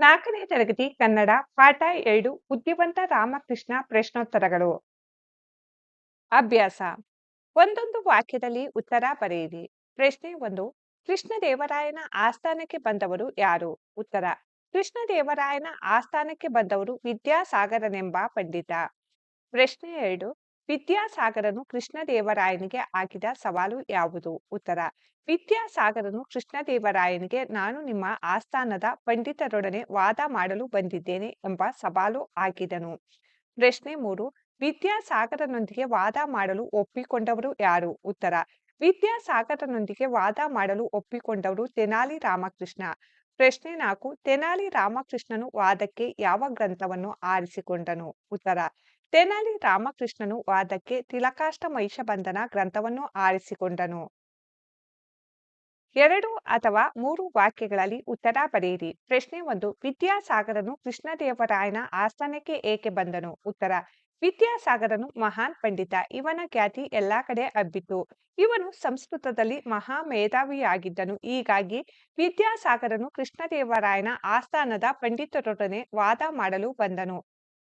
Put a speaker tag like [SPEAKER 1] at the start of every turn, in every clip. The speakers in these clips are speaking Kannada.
[SPEAKER 1] ನಾಲ್ಕನೇ ತರಗತಿ ಕನ್ನಡ, ಪಾಠ ಎರಡು, ಬುದ್ಧಿವಂತ ರಾಮಕೃಷ್ಣ ಪ್ರಶ್ನೋತ್ತರಗಳು. ಅಭ್ಯಾಸ. ಒಂದೊಂದು ವಾಕ್ಯದಲ್ಲಿ ಉತ್ತರ ಬರೆಯಿರಿ. ಪ್ರಶ್ನೆ ಒಂದು, ಕೃಷ್ಣದೇವರಾಯನ ಆಸ್ಥಾನಕ್ಕೆ ಬಂದವರು ಯಾರು? ಉತ್ತರ, ಕೃಷ್ಣದೇವರಾಯನ ಆಸ್ಥಾನಕ್ಕೆ ಬಂದವರು ವಿದ್ಯಾಸಾಗರನೆಂಬ ಪಂಡಿತ. ಪ್ರಶ್ನೆ ಎರಡು ವಿದ್ಯಾಸಾಗರನು ಕೃಷ್ಣದೇವರಾಯನಿಗೆ ಹಾಕಿದ ಸವಾಲು ಯಾವುದು? ಉತ್ತರ, ವಿದ್ಯಾಸಾಗರನು ಕೃಷ್ಣದೇವರಾಯನಿಗೆ, ನಾನು ನಿಮ್ಮ ಆಸ್ಥಾನದ ಪಂಡಿತರೊಡನೆ ವಾದ ಮಾಡಲು ಬಂದಿದ್ದೇನೆ ಎಂಬ ಸವಾಲು ಹಾಕಿದನು. ಪ್ರಶ್ನೆ ಮೂರು, ವಿದ್ಯಾಸಾಗರನೊಂದಿಗೆ ವಾದ ಮಾಡಲು ಒಪ್ಪಿಕೊಂಡವರು ಯಾರು? ಉತ್ತರ, ವಿದ್ಯಾಸಾಗರನೊಂದಿಗೆ ವಾದ ಮಾಡಲು ಒಪ್ಪಿಕೊಂಡವರು ತೆನಾಲಿ ರಾಮಕೃಷ್ಣ. ಪ್ರಶ್ನೆ ನಾಲ್ಕು, ತೆನಾಲಿ ರಾಮಕೃಷ್ಣನು ವಾದಕ್ಕೆ ಯಾವ ಗ್ರಂಥವನ್ನು ಆರಿಸಿಕೊಂಡನು? ಉತ್ತರ ತೆನಾಲಿ ರಾಮಕೃಷ್ಣನು ವಾದಕ್ಕೆ ತಿಲಕಾಷ್ಟ ಮಹಿಷಬಂಧನ ಗ್ರಂಥವನ್ನು ಆರಿಸಿಕೊಂಡನು. ಎರಡು ಅಥವಾ ಮೂರು ವಾಕ್ಯಗಳಲ್ಲಿ ಉತ್ತರ ಬರೆಯಿರಿ. ಪ್ರಶ್ನೆ ಒಂದು, ವಿದ್ಯಾಸಾಗರನು ಕೃಷ್ಣದೇವರಾಯನ ಆಸ್ಥಾನಕ್ಕೆ ಏಕೆ ಬಂದನು? ಉತ್ತರ, ವಿದ್ಯಾಸಾಗರನು ಮಹಾನ್ ಪಂಡಿತ, ಇವನ ಖ್ಯಾತಿ ಎಲ್ಲಾ ಕಡೆ ಹಬ್ಬಿತು ಇವನು ಸಂಸ್ಕೃತದಲ್ಲಿ ಮಹಾ ಮೇಧಾವಿಯಾಗಿದ್ದನು. ಹೀಗಾಗಿ ವಿದ್ಯಾಸಾಗರನು ಕೃಷ್ಣದೇವರಾಯನ ಆಸ್ಥಾನದ ಪಂಡಿತರೊಡನೆ ವಾದ ಮಾಡಲು ಬಂದನು.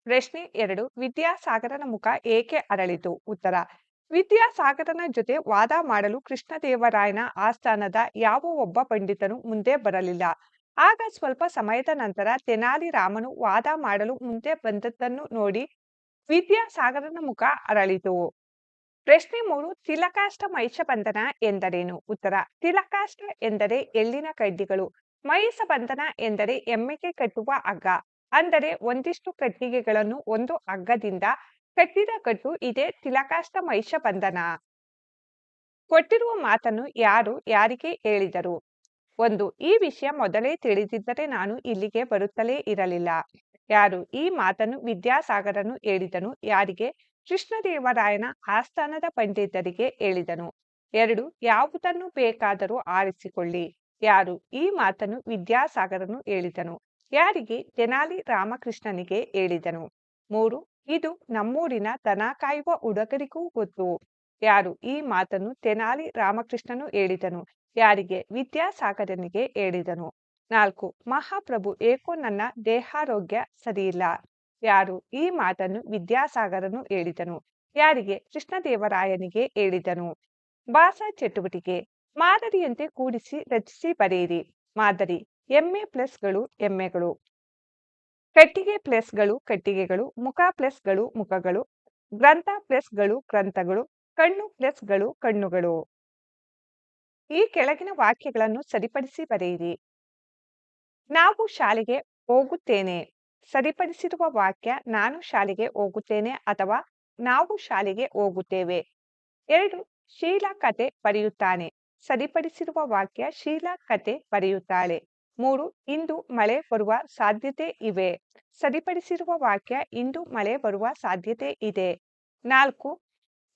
[SPEAKER 1] ಪ್ರಶ್ನೆ ಎರಡು, ವಿದ್ಯಾಸಾಗರನ ಮುಖ ಏಕೆ ಅರಳಿತು? ಉತ್ತರ, ವಿದ್ಯಾಸಾಗರನ ಜೊತೆ ವಾದ ಮಾಡಲು ಕೃಷ್ಣದೇವರಾಯನ ಆಸ್ಥಾನದ ಯಾವ ಒಬ್ಬ ಪಂಡಿತನು ಮುಂದೆ ಬರಲಿಲ್ಲ. ಆಗ ಸ್ವಲ್ಪ ಸಮಯದ ನಂತರ ತೆನಾಲಿ ರಾಮನು ವಾದ ಮಾಡಲು ಮುಂದೆ ಬಂದದ್ದನ್ನು ನೋಡಿ ವಿದ್ಯಾಸಾಗರನ ಮುಖ ಅರಳಿತು. ಪ್ರಶ್ನೆ ಮೂರು, ತಿಲಕಾಷ್ಟ ಮಹಿಷಬಂಧನ ಎಂದರೇನು? ಉತ್ತರ, ತಿಲಕಾಷ್ಟ ಎಂದರೆ ಎಳ್ಳಿನ ಕಡ್ಡಿಗಳು ಮಹಿಷಬಂಧನ ಎಂದರೆ ಎಮ್ಮೆಗೆ ಕಟ್ಟುವ ಹಗ್ಗ. ಅಂದರೆ ಒಂದಿಷ್ಟು ಕಟ್ಟಿಗೆಗಳನ್ನು ಒಂದು ಅಗ್ಗದಿಂದ ಕಟ್ಟಿದ ಕಟ್ಟು ಇದೇ ತಿಲಕಾಷ್ಟ ಮಹಿಷ ಬಂಧನ. ಕೊಟ್ಟಿರುವ ಮಾತನ್ನು ಯಾರು ಯಾರಿಗೆ ಹೇಳಿದರು? ಒಂದು, ಈ ವಿಷಯ ಮೊದಲೇ ತಿಳಿದಿದ್ದರೆ ನಾನು ಇಲ್ಲಿಗೆ ಬರುತ್ತಲೇ ಇರಲಿಲ್ಲ. ಯಾರು ಈ ಮಾತನ್ನು ವಿದ್ಯಾಸಾಗರನು ಹೇಳಿದನು, ಯಾರಿಗೆ? ಕೃಷ್ಣದೇವರಾಯನ ಆಸ್ಥಾನದ ಪಂಡಿತರಿಗೆ ಹೇಳಿದನು. ಎರಡು, ಯಾವುದನ್ನು ಬೇಕಾದರೂ ಆರಿಸಿಕೊಳ್ಳಿ. ಯಾರು ಈ ಮಾತನ್ನು ವಿದ್ಯಾಸಾಗರನು ಹೇಳಿದನು. ಯಾರಿಗೆ ತೆನಾಲಿ ರಾಮಕೃಷ್ಣನಿಗೆ ಹೇಳಿದನು. ಮೂರು, ಇದು ನಮ್ಮೂರಿನ ದನ ಕಾಯುವ ಹುಡುಗರಿಗೂ ಗೊತ್ತು. ಯಾರು ಈ ಮಾತನ್ನು ತೆನಾಲಿ ರಾಮಕೃಷ್ಣನು ಹೇಳಿದನು. ಯಾರಿಗೆ? ವಿದ್ಯಾಸಾಗರನಿಗೆ ಹೇಳಿದನು. ನಾಲ್ಕು, ಮಹಾಪ್ರಭು ಏಕೋ ನನ್ನ ದೇಹಾರೋಗ್ಯ ಸರಿಯಿಲ್ಲ. ಯಾರು ಈ ಮಾತನ್ನು ವಿದ್ಯಾಸಾಗರನು ಹೇಳಿದನು. ಯಾರಿಗೆ? ಕೃಷ್ಣದೇವರಾಯನಿಗೆ ಹೇಳಿದನು. ಭಾಷಾ ಚಟುವಟಿಕೆ, ಮಾದರಿಯಂತೆ ಕೂಡಿಸಿ ರಚಿಸಿ ಬರೆಯಿರಿ. ಮಾದರಿ ಎಮ್ಮೆ ಪ್ಲಸ್ಗಳು ಎಮ್ಮೆಗಳು. ಕಟ್ಟಿಗೆ ಪ್ಲಸ್ಗಳು ಕಟ್ಟಿಗೆಗಳು, ಮುಖ ಪ್ಲಸ್ಗಳು ಮುಖಗಳು, ಗ್ರಂಥ ಪ್ಲಸ್ಗಳು ಗ್ರಂಥಗಳು, ಕಣ್ಣು ಪ್ಲಸ್ಗಳು ಕಣ್ಣುಗಳು. ಈ ಕೆಳಗಿನ ವಾಕ್ಯಗಳನ್ನು ಸರಿಪಡಿಸಿ ಬರೆಯಿರಿ. ನಾವು ಶಾಲೆಗೆ ಹೋಗುತ್ತೇನೆ. ಸರಿಪಡಿಸಿರುವ ವಾಕ್ಯ, ನಾನು ಶಾಲೆಗೆ ಹೋಗುತ್ತೇನೆ ಅಥವಾ ನಾವು ಶಾಲೆಗೆ ಹೋಗುತ್ತೇವೆ. ಎರಡು ಶೀಲಾ ಕತೆ ಬರೆಯುತ್ತಾನೆ. ಸರಿಪಡಿಸಿರುವ ವಾಕ್ಯ ಶೀಲಾ ಕತೆ ಬರೆಯುತ್ತಾಳೆ. ಮೂರು, ಇಂದು ಮಳೆ ಬರುವ ಸಾಧ್ಯತೆ ಇವೆ. ಸರಿಪಡಿಸಿರುವ ವಾಕ್ಯ, ಇಂದು ಮಳೆ ಬರುವ ಸಾಧ್ಯತೆ ಇದೆ. ನಾಲ್ಕು,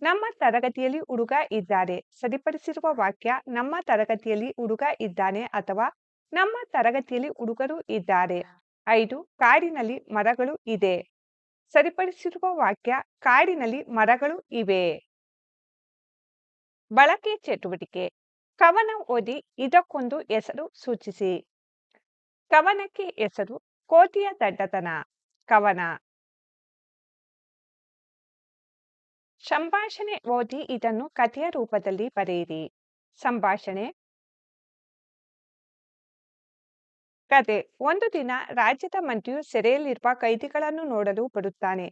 [SPEAKER 1] ನಮ್ಮ ತರಗತಿಯಲ್ಲಿ ಹುಡುಗ ಇದ್ದಾರೆ. ಸರಿಪಡಿಸಿರುವ ವಾಕ್ಯ, ನಮ್ಮ ತರಗತಿಯಲ್ಲಿ ಹುಡುಗ ಇದ್ದಾನೆ ಅಥವಾ ನಮ್ಮ ತರಗತಿಯಲ್ಲಿ ಹುಡುಗರು ಇದ್ದಾರೆ. ಐದು, ಕಾಡಿನಲ್ಲಿ ಮರಗಳು ಇದೆ. ಸರಿಪಡಿಸಿರುವ ವಾಕ್ಯ, ಕಾಡಿನಲ್ಲಿ ಮರಗಳು ಇವೆ. ಬಳಕೆ ಚಟುವಟಿಕೆ. ಕವನ ಓದಿ ಇದಕ್ಕೊಂದು ಹೆಸರು ಸೂಚಿಸಿ. ಕವನಕ್ಕೆ ಹೆಸರು ಕೋತಿಯ ದಡ್ಡತನ, ಕವನ. ಸಂಭಾಷಣೆ ಓದಿ ಇದನ್ನು ಕಥೆಯ ರೂಪದಲ್ಲಿ ಬರೆಯಿರಿ. ಸಂಭಾಷಣೆ. ಕತೆ. ಒಂದು ದಿನ ರಾಜ್ಯದ ಮಂತ್ರಿಯು ಸೆರೆಯಲ್ಲಿರುವ ಕೈದಿಗಳನ್ನು ನೋಡಲು ಬರುತ್ತಾನೆ.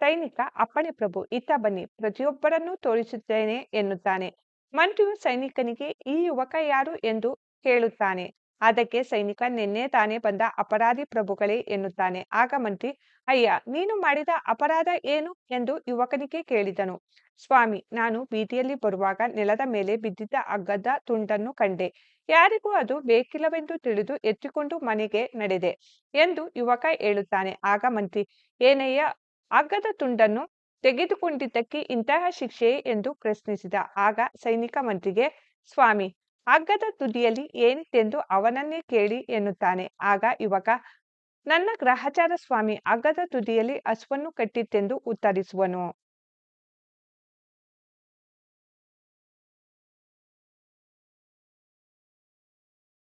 [SPEAKER 1] ಸೈನಿಕ, ಅಪ್ಪಣೆ ಪ್ರಭು, ಇತ್ತ ಬನ್ನಿ. ಪ್ರತಿಯೊಬ್ಬರನ್ನೂ ತೋರಿಸುತ್ತೇನೆ ಎನ್ನುತ್ತಾನೆ. ಮಂತ್ರಿಯು ಸೈನಿಕನಿಗೆ, ಈ ಯುವಕ ಯಾರು? ಎಂದು ಕೇಳುತ್ತಾನೆ. ಅದಕ್ಕೆ ಸೈನಿಕ ನಿನ್ನೆ ತಾನೇ ಬಂದ ಅಪರಾಧಿ ಪ್ರಭುಗಳೇ ಎನ್ನುತ್ತಾನೆ. ಆಗ ಮಂತ್ರಿ, ಅಯ್ಯ, ನೀನು ಮಾಡಿದ ಅಪರಾಧ ಏನು? ಎಂದು ಯುವಕನಿಗೆ ಕೇಳಿದನು. ಸ್ವಾಮಿ, ನಾನು ಬೀದಿಯಲ್ಲಿ ಬರುವಾಗ ನೆಲದ ಮೇಲೆ ಬಿದ್ದಿದ್ದ ಅಗ್ಗದ ತುಂಡನ್ನು ಕಂಡೆ. ಯಾರಿಗೂ ಅದು ಬೇಕಿಲ್ಲವೆಂದು ತಿಳಿದು ಎತ್ತಿಕೊಂಡು ಮನೆಗೆ ನಡೆದೆ, ಎಂದು ಯುವಕ ಹೇಳುತ್ತಾನೆ. ಆಗ ಮಂತ್ರಿ, ಏನಯ್ಯ, ಅಗ್ಗದ ತುಂಡನ್ನು ತೆಗೆದುಕೊಂಡಿದ್ದಕ್ಕೆ ಇಂತಹ ಶಿಕ್ಷೆ ಎಂದು ಪ್ರಶ್ನಿಸಿದ. ಆಗ ಸೈನಿಕ ಮಂತ್ರಿಗೆ, ಸ್ವಾಮಿ ಹಗ್ಗದ ತುದಿಯಲ್ಲಿ ಏನಿತ್ತೆಂದು ಅವನನ್ನೇ ಕೇಳಿ ಎನ್ನುತ್ತಾನೆ. ಆಗ ಯುವಕ, ನನ್ನ ಗ್ರಹಚಾರ ಸ್ವಾಮಿ ಹಗ್ಗದ ತುದಿಯಲ್ಲಿ ಹಸುವನ್ನು ಕಟ್ಟಿತ್ತೆಂದು ಉತ್ತರಿಸುವನು.